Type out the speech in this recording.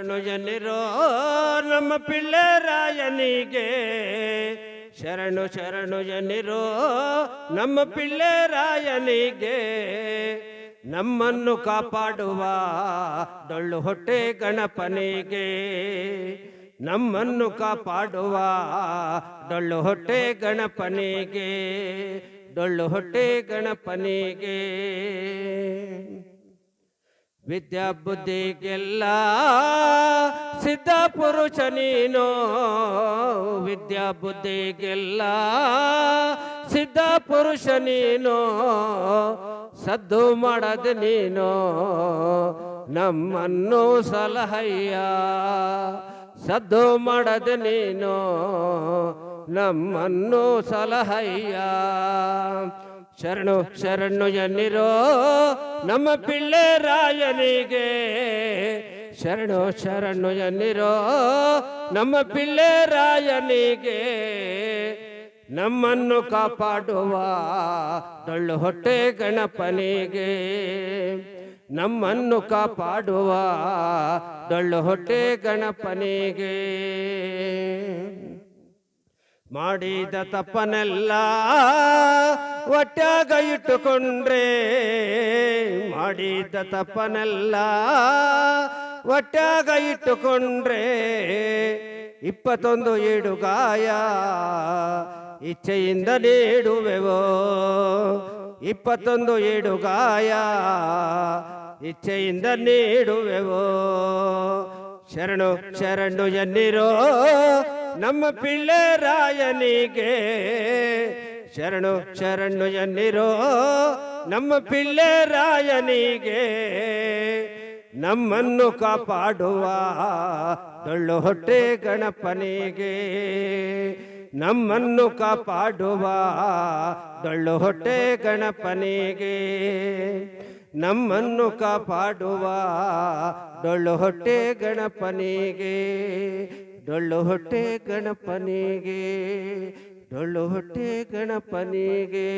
ಶರಣು ಜನಿರೋ ನಮ್ಮ ಪಿಳ್ಳೆರಾಯನಿಗೆ ಶರಣು ಶರಣು ಜನಿರೋ ನಮ್ಮ ಪಿಳ್ಳೆರಾಯನಿಗೆ ನಮ್ಮನ್ನು ಕಾಪಾಡುವ ಡೊಳ್ಳು ಹೊಟ್ಟೆ ಗಣಪನಿಗೆ. ನಮ್ಮನ್ನು ಕಾಪಾಡುವ ಡೊಳ್ಳು ಹೊಟ್ಟೆ ಗಣಪನಿಗೆ. ಡೊಳ್ಳು ಹೊಟ್ಟೆ ಗಣಪನಿಗೆ. ವಿದ್ಯಾ ಬುದ್ಧಿಗೆಲ್ಲ ಸಿದ್ಧ ಪುರುಷ ನೀನು. ವಿದ್ಯಾ ಬುದ್ಧಿಗೆಲ್ಲ ಸಿದ್ಧ ಪುರುಷ ನೀನು. ಸದ್ದು ಮಾಡದ ನೀನು. ನಮ್ಮನ್ನು ಸಲಹಯ್ಯ. ಸದ್ದು ಮಾಡದ ನೀನು. ನಮ್ಮನ್ನು ಸಲಹಯ್ಯ. ಶರಣು ಶರಣು ಎನ್ನಿರೋ ನಮ್ಮ ಪಿಳ್ಳೆ ರಾಯನಿಗೆ. ಶರಣು ಶರಣು ಎನ್ನಿರೋ ನಮ್ಮ ಪಿಳ್ಳೆ ರಾಯನಿಗೆ. ನಮ್ಮನ್ನು ಕಾಪಾಡುವ ಡೊಳ್ಳು ಹೊಟ್ಟೆ ಗಣಪನಿಗೆ. ನಮ್ಮನ್ನು ಕಾಪಾಡುವ ಡೊಳ್ಳು ಹೊಟ್ಟೆ ಗಣಪನಿಗೆ. ಮಾಡಿದ ತಪ್ಪನೆಲ್ಲ ಒಟ್ಟಾಗ ಇಟ್ಟುಕೊಂಡ್ರೆ ಮಾಡಿದ ತಪ್ಪನೆಲ್ಲ ಒಟ್ಟಾಗ ಇಟ್ಟುಕೊಂಡ್ರೆ ಇಪ್ಪತ್ತೊಂದು ಏಡು ಗಾಯ ಇಚ್ಛೆಯಿಂದ ನೀಡುವೆವೋ? ಇಪ್ಪತ್ತೊಂದು ಏಡು ಗಾಯ ಇಚ್ಛೆಯಿಂದ ನೀಡುವೆವೋ? ಶರಣು ಶರಣು ಎನ್ನಿರೋ ನಮ್ಮ ಪಿಳ್ಳೆ ರಾಯನಿಗೆ ಶರಣು ಶರಣು ಎನ್ನಿರೋ ನಮ್ಮ ಪಿಳ್ಳೆ ರಾಯನಿಗೆ ನಮ್ಮನ್ನು ಕಾಪಾಡುವ ಡೊಳ್ಳು ಹೊಟ್ಟೆ ಗಣಪನಿಗೆ ನಮ್ಮನ್ನು ಕಾಪಾಡುವ ಡೊಳ್ಳು ಹೊಟ್ಟೆ ಗಣಪನಿಗೆ ನಮ್ಮನ್ನು ಕಾಪಾಡುವ ಡೊಳ್ಳು ಹೊಟ್ಟೆ ಗಣಪನಿಗೆ ಡೊಳ್ಳು ಹೊಟ್ಟೆ ಗಣಪನಿಗೆ ಡೊಳ್ಳು ಹೊಟ್ಟೆ ಗಣಪನಿಗೆ.